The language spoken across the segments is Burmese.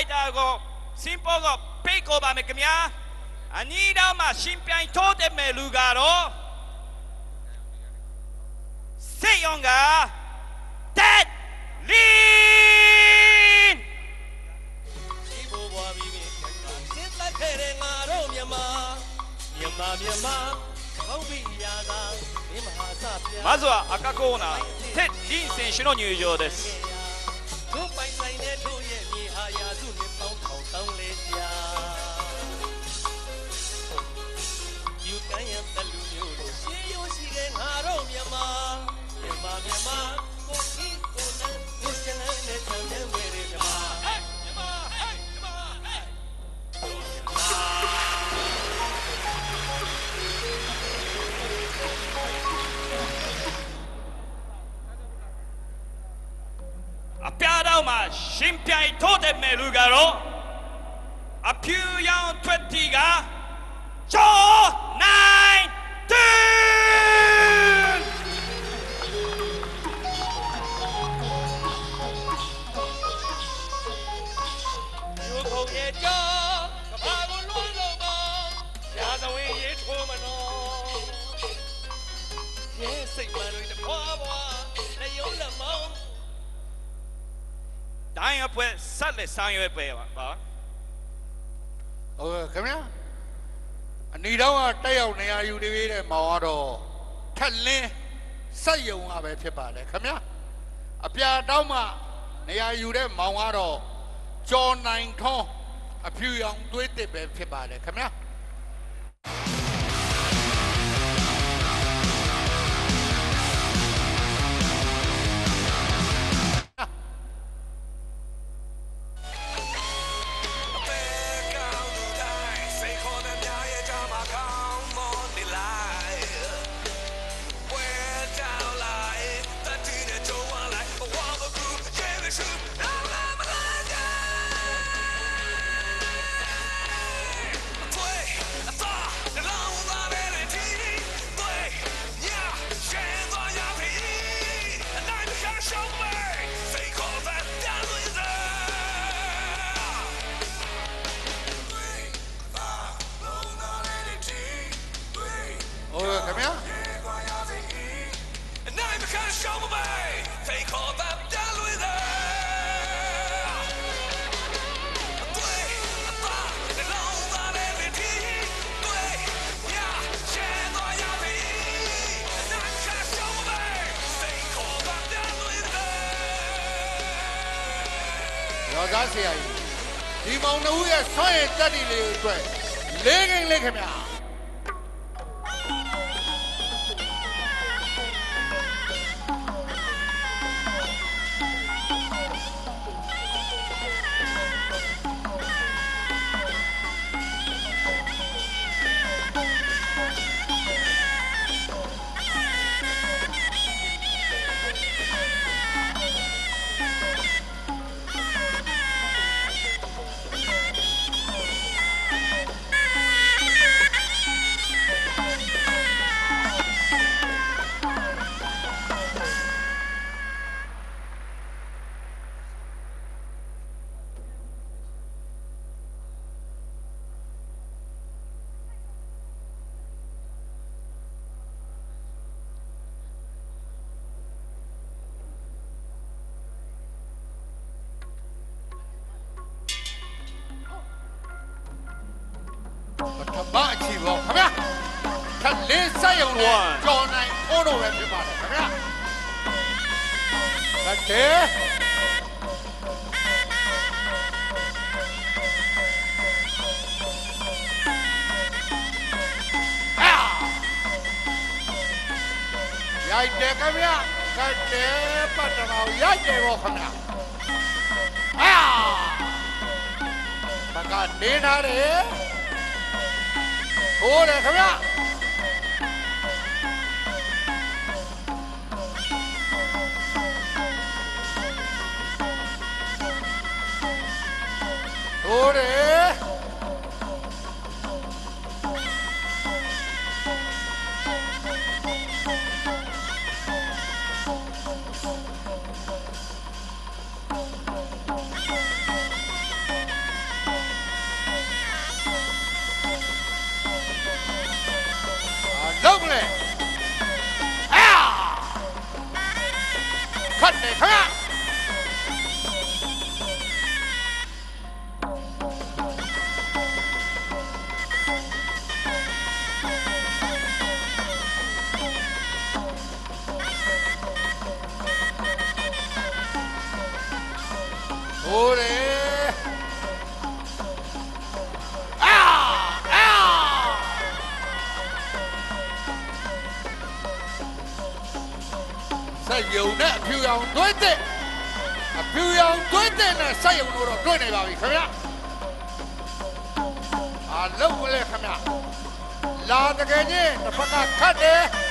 イターゴ、シンポーゴ、ペイコーバメクミア、アニーラーマ、シンピアン、トーテメルガロ、セイヨンガ、テッリーンまずは赤コーナー、テッリン選手の入場です。 စုနှစ်ပေါင်းထောင်တောင်းလေးကြာယူတန်းရတလူမျိုးတို့ရှေးရိုးရှိတဲ့ငါတို့မြန်မာမြန်မာမြန်မာ တိုင်းအဖွဲ့ဆက်လက်ဆောင်ရွက်ပဲပါပါဟုတ်ကဲ့ခင်ဗျာအနီတော့ကတက်ရောက်နေရယူနေသေးတဲ့မောင်ကတော့ထက်လင်းစက်ယုံကပဲဖြစ်ပါလေခင်ဗျာအပြာတောင်းမှနေရယူတဲ့မောင်ကတော့ကျော်နိုင်ထွန်းအဖြူရောင်သွေးတစ်ပဲဖြစ်ပါလေခင်ဗျာ ဒီမောင်နှဦးရဲ့ဆွမ်းရည်တက်တီလေးကိုအတွက်လေးကိန်းလေးခင်ဗျာ ပထမအချီပေါ့ခင်ဗျာထက်လင်းစက်ယုံနဲ့ကျော်နိုင်အိုးတော့ပဲဖြစ်ပါတယ်ခင်ဗျာတကယ်အာရိုက်တယ်ခင်ဗျာကတ်တယ်ပတ်တော်ရိုက်တယ်ပေါ့ခင်ဗျာအာဘကနေထားတယ် ဟိုးတယ်ခင်ဗျဟိုးတယ် ဟိုးတယ်အာအာဆက်ယုံနဲ့အဖြူရောင်တွဲတဲ့အဖြူရောင်တွဲတဲ့နဲ့ဆက်ယုံလို့တော့တွဲနေပါပြီခင်ဗျာအာလုံးဝလေခင်ဗျာလာတကယ်ချင်းတစ်ဖက်ကခတ်တယ်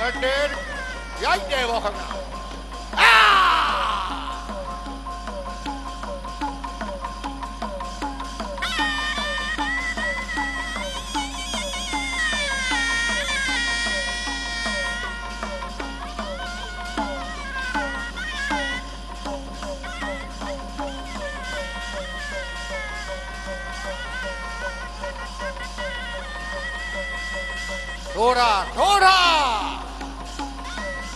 အဲ့ဒါရိုက်တယ်ဗောခင်ဗျာအာ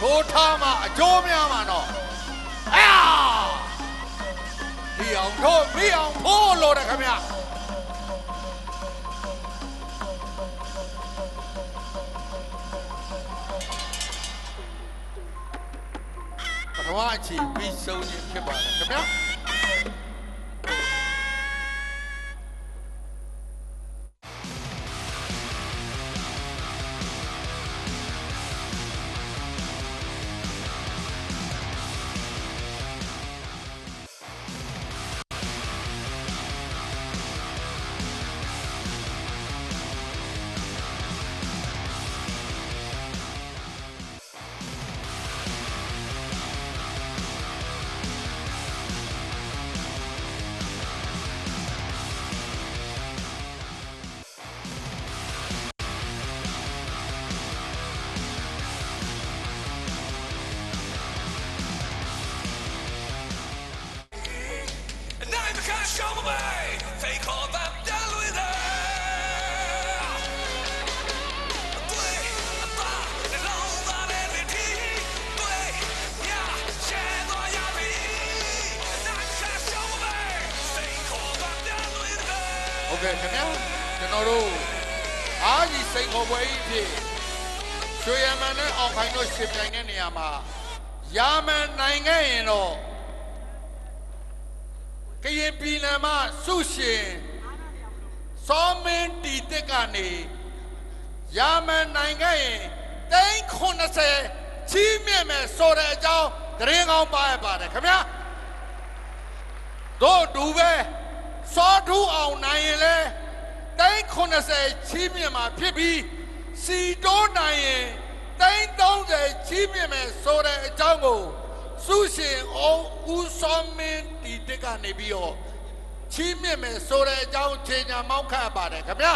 ထိုးတာထိုးတာထိုးထားမှအကျိုးများမှာတော့အာဒီအောင်ထိုးမိအောင်ဖိုးလို့တယ်ခင်ဗျာပထမအချီပြီးဆုံးခြင်းဖြစ်ပါတယ်ခင်ဗျာ ကဲ့ခင်ဗျာကျွန်တော်တို့အားကြီးစိန်ခေါ်ပွဲကြီးဖြစ်ရွှေရမန်နဲ့အောင်ခိုင်တို့ရှင်ပြိုင်တဲ့နေရာမှာရာမန်နိုင်ခဲ့ရင်တော့က ရင်ပြည်နယ်မှာစုရှင်စောမင်းတီတက်ကနေရာမန်နိုင်ခဲ့ရင်တိန်း80ချီးမြှင့်မယ်ဆိုတဲ့အကြောင်းသတင်းကောင်းပါရပါတယ်ခင်ဗျာတို့ဒူပဲစောထူးအောင်နိုင်ရင်လဲတိုင်း80ချီးမြှင့်မှာဖြစ်ပြီးစီတိုးနိုင်ရင်တိုင်း30ချီးမြှင့်မယ်ဆိုတဲ့အကြောင်းကို စုရှင်အောင်ဦးစောမင်းတီတက်ကနေပြီးတော့ချီးမြှင့်မယ်ဆိုတဲ့အကြောင်းခြေညာမောက်ခတ်ပါတယ်ခင်ဗျာ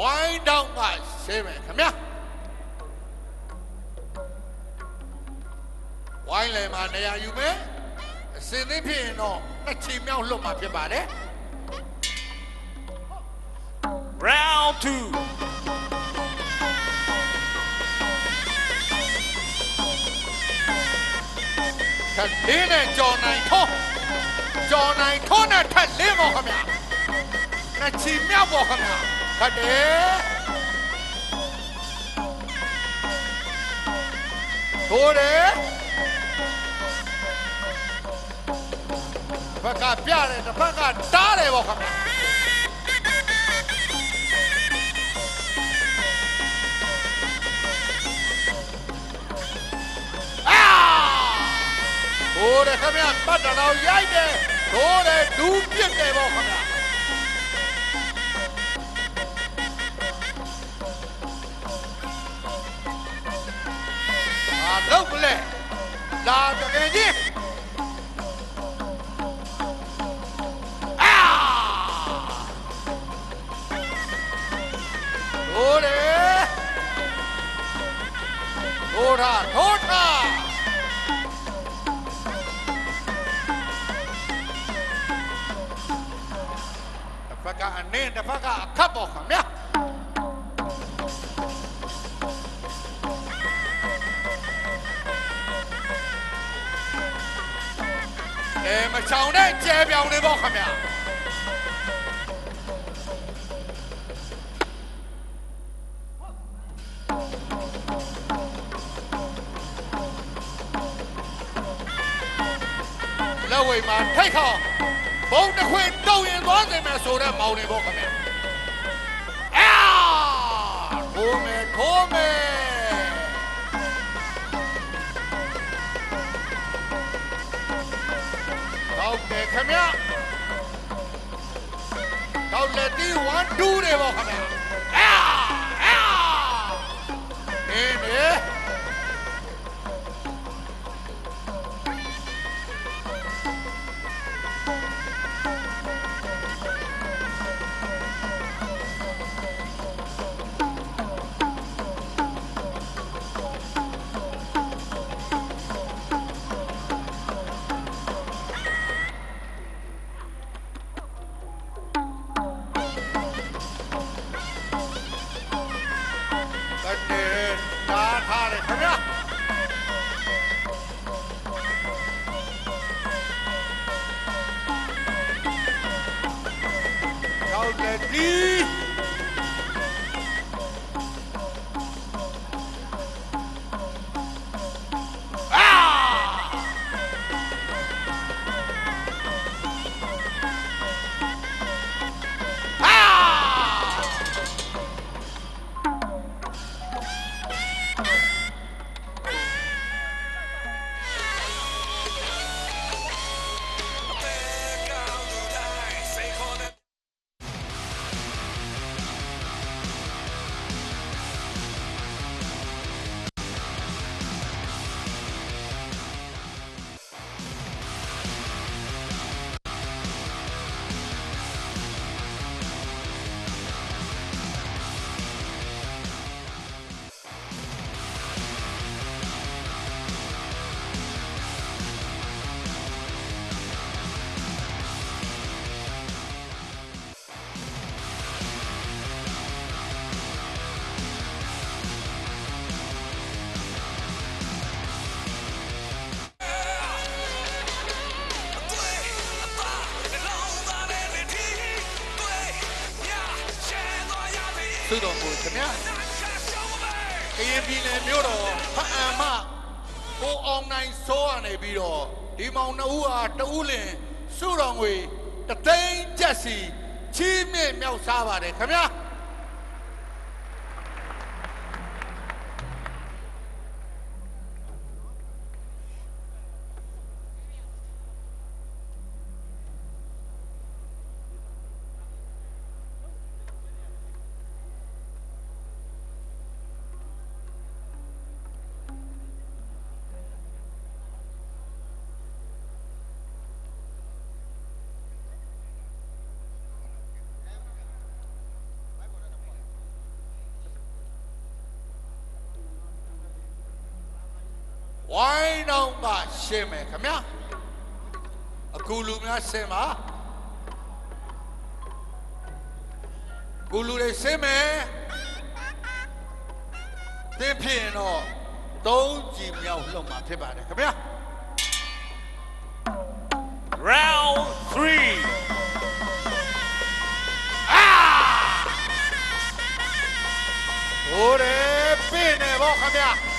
ဝို င်းတောင်းကရှင်းမယ်ခင်ဗျာဝိုင်းလေမှာနေရာယူမယ်အစင်းသိဖြစ်ရင်တော့နှစ်ချီမြောက်လွတ်မှာဖြစ်ပါတယ် Round two. ထက်လင်းနဲ့ကြော်နိုင်ထုံးကြော်နိုင်ထုံးနဲ့ထက်လင်းပေါ့ခင်ဗျာနှစ်ချီမြောက်ပေါ့ခင်ဗျာ ခတ်တယ်ထိုးတယ်တစ်ဖက်ကပြတယ်တစ်ဖက်ကတားတယ်ပေါ့ခင်ဗျာအာဟိုတယ်ခင်ဗျာပတ်တော်တော်ရိုက်တယ်ထိုးတယ်ဒူးပြစ်တယ်ပေါ့ခင်ဗျာ အာလောက်မလဲလာတကယ်ကြီးအာဟိုလေ အနင်းတစ်ဖက်ကအခတ်ပေါ့ခင်ဗျာအဲမချောင်တဲ့ကျဲပြောင်နေပေါ့ခင်ဗျာလက်ဝိမှာထိတ်ခေါင်ဘုံတစ်ခွေတုံရင်သွားစင်မယ်ဆိုတဲ့မောင်နေပေါ့ခင်ဗျာအာထိုးမယ်ထိုးမယ် ဟုတ်တယ်ခင်ဗျတောက်လက်တီ1 2တွေပေါ့ခင်ဗျအာအာအင်း သူတော်ကိုခင်ဗျာနာချာရှောင်းမယ်ကရင်ပြည်နယ်မြို့တော်ဖအံမကိုအောင်နိုင်စိုးရနေပြီးတော့ဒီမောင်နှဦးဟာတဦးလင်စုတော်ငွေတသိန်းကျက်စီချီးမြှင့်မြောက်စားပါတယ်ခင်ဗျာ ဝိုင်းတော့ကရှင်းမယ်ခင်ဗျာအခုလူများရှင်းပါကိုလူတွေရှင်းမယ်သင်ဖြစ်ရင်တော့သုံးကြည်မြောက်လှုပ်မှာဖြစ်ပါတယ်ခင်ဗျာ Round three. ဟိုးတယ်ပြ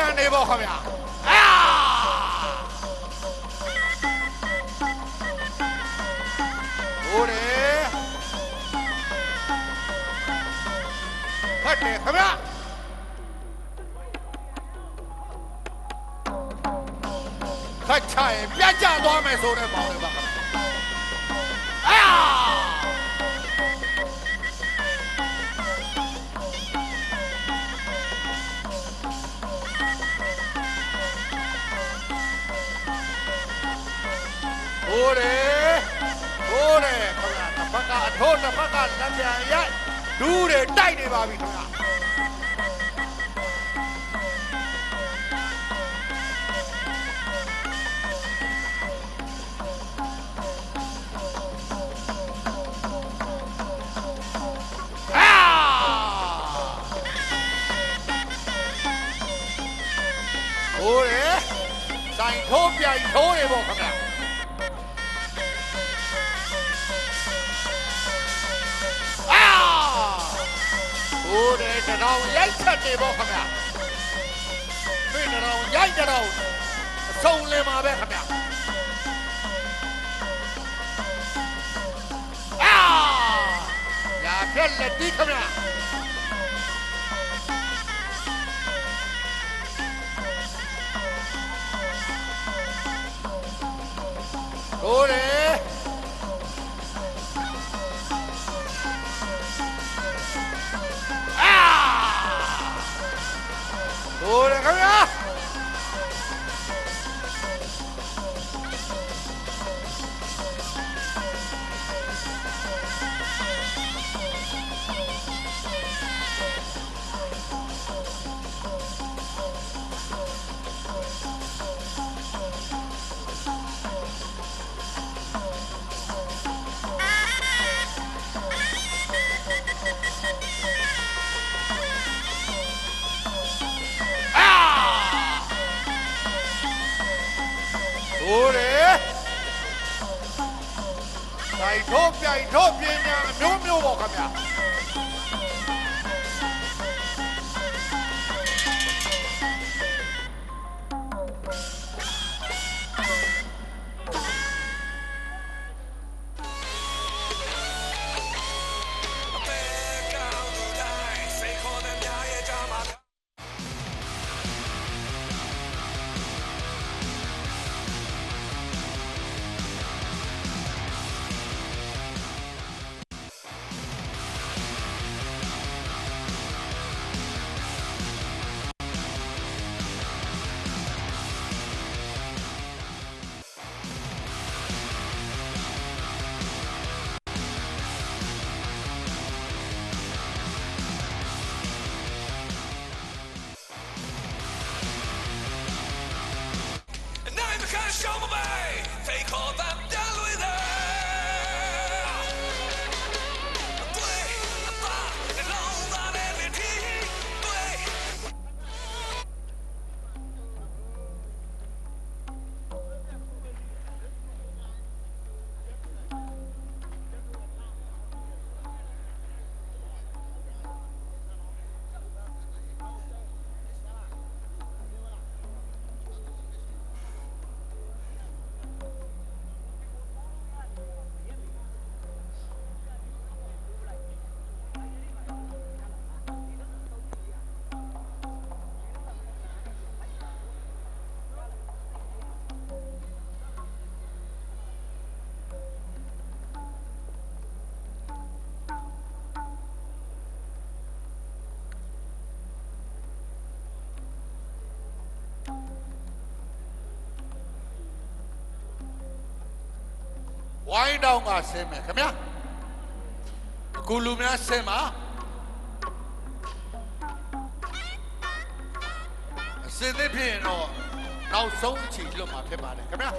င်းနေပေါ့ခင်ဗျာလူတိုက်တယ်အာလက် မယ်ဆိုတဲ့ပေါင်းလေးပါခမရအာဟိုးတယ်ဟိုးတယ်ခင်ဗျာတစ်ဖက်ကအထိုးတစ်ဖက်ကလက်ပြန်ရိုက်ဒူးတွေတိုက်နေပါပြီခင်ဗျာ ထိုးပြိုင်ထိုးနေပေါ့ခင်ဗျာအာဟိုးတယ်တရောင်ရိုက်ချက်နေပေါ့ခင်ဗျာမင်းတရောင် ရိုက်တရောင်အဆုံးလင် ဟိုရတိုင်ထိုးပြိုင်ထိုးပြင်းညာအမျိုးမျိုးပေါ့ခင်ဗျာ ဝိုင်းတောင်းကဆင်းမယ်ခင်ဗျာအခုလူများဆင်းပါအစင်းသစ်ဖြစ်ရင်တော့နောက်ဆုံးအချိန်လွတ်မှာဖြစ်ပါတယ်ခင်ဗျာ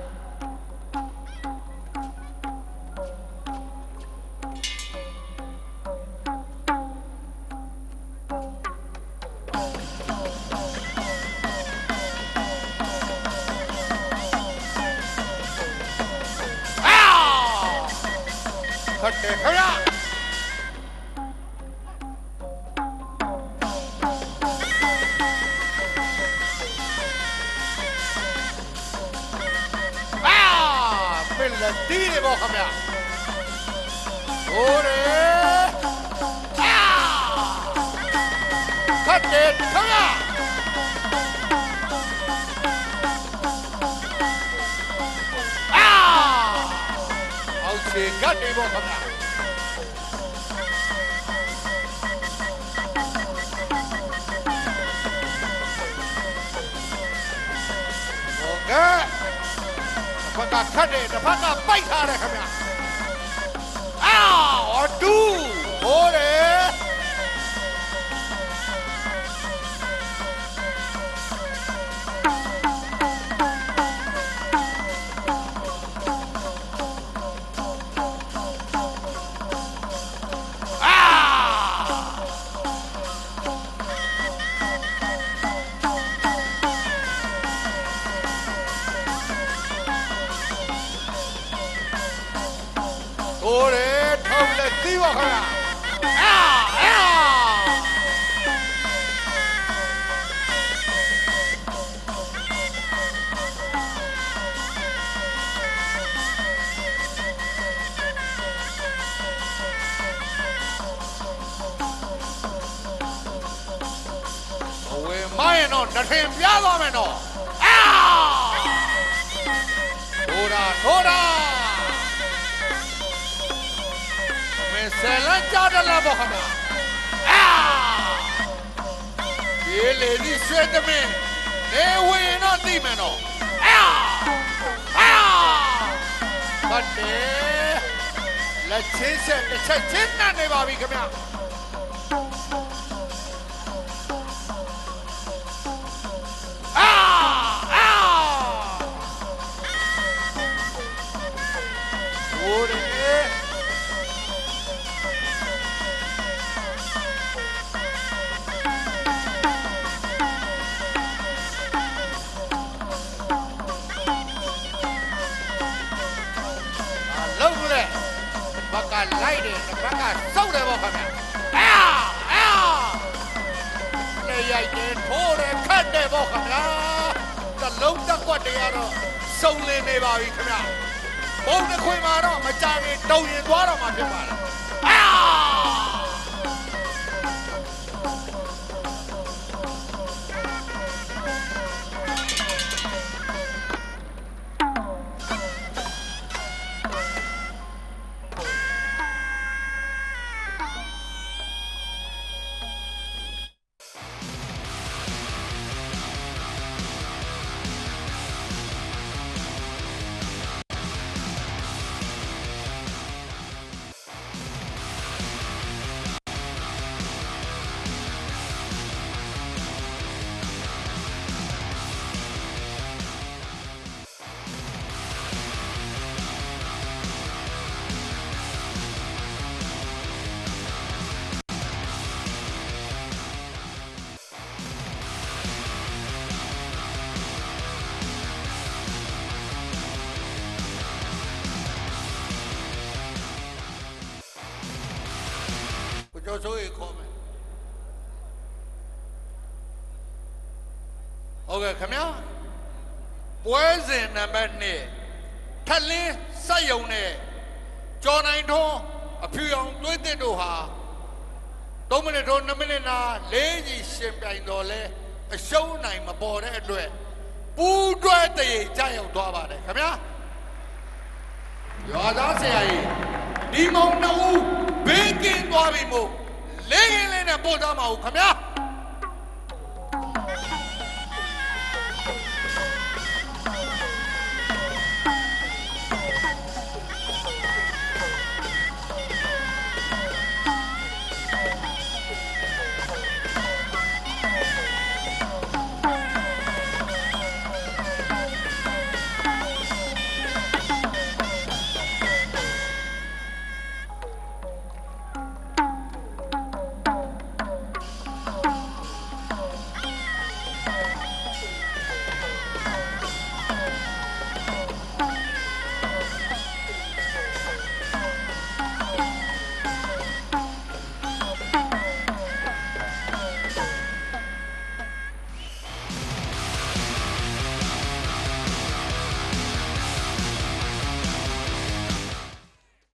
တွေဂတ်တွေပေါ့ခင်ဗျာဟုတ်ကဲ့ဖက်ကခတ်တယ်တစ်ဖက်ကပိုက်ထားတယ်ခင်ဗျာအာဟောဒူဟောတယ် ဟိုးတယ်ထုံးလက်သီးပါခင်ဗျာအာအာအဝယ်မရင်တော့နှထင်ပြားသွားမယ်တော့အာထိုးတာထိုးတာ မင်းဆယ်လန်းကြားတယ်လားပေါ့ခင်ဗျာအာဒီလေဒီဆွေသမင်းနေဝင်တော့သိမယ်တော့အာအာပတ်တယ်လက်ချင်းဆက်တစ်ချက်ချင်းနဲ့နေပါပြီခင် ကိုကျော်စိုးရေခေါ်မယ်ဟုတ်ကဲ့ခင်ဗျာပွဲစဉ်နံပါတ်1ထက်လင်းစက်ယုံနဲ့ကျော်နိုင်ထွန်းအဖြူအောင်တွေးတဲ့တို့ဟာ3မိနစ်တော့2မိနစ်နာ၄ကြီးရှင်ပြိုင်တော်လဲအရှုံးနိုင်မပေါ်တဲ့အတွက်ပူးတွဲတရေကြရောက်သွားပါတယ်ခင်ဗျာရွာသားဆရာကြီးဒီမောင်နှဦးဘေးကင်းသွားပြီမို့ လေးရင်လေးနဲ့ပို့သားမအောင်ခင်ဗျာ